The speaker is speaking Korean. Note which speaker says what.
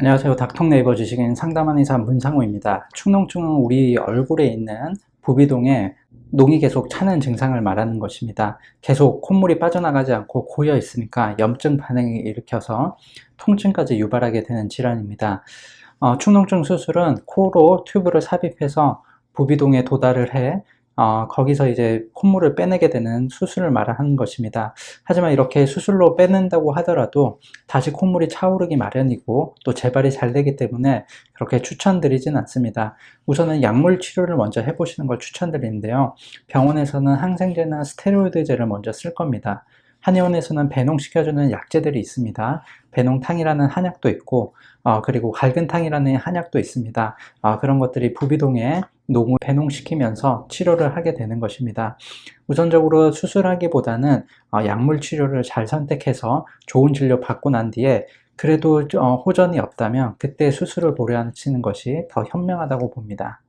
Speaker 1: 안녕하세요. 닥통네이버 지식인 상담하는 이사 문상호입니다. 축농증은 우리 얼굴에 있는 부비동에 농이 계속 차는 증상을 말하는 것입니다. 계속 콧물이 빠져나가지 않고 고여 있으니까 염증 반응을 일으켜서 통증까지 유발하게 되는 질환입니다. 어, 축농증 수술은 코로 튜브를 삽입해서 부비동에 도달을 해 어, 거기서 이제 콧물을 빼내게 되는 수술을 말하는 것입니다. 하지만 이렇게 수술로 빼낸다고 하더라도 다시 콧물이 차오르기 마련이고 또 재발이 잘 되기 때문에 그렇게 추천드리진 않습니다. 우선은 약물 치료를 먼저 해보시는 걸 추천드리는데요. 병원에서는 항생제나 스테로이드제를 먼저 쓸 겁니다. 한의원에서는 배농시켜주는 약제들이 있습니다. 배농탕이라는 한약도 있고, 어, 그리고 갈근탕이라는 한약도 있습니다. 어, 그런 것들이 부비동에 농을 배농시키면서 치료를 하게 되는 것입니다. 우선적으로 수술하기보다는 어, 약물 치료를 잘 선택해서 좋은 진료 받고 난 뒤에 그래도 어, 호전이 없다면 그때 수술을 고려하시는 것이 더 현명하다고 봅니다.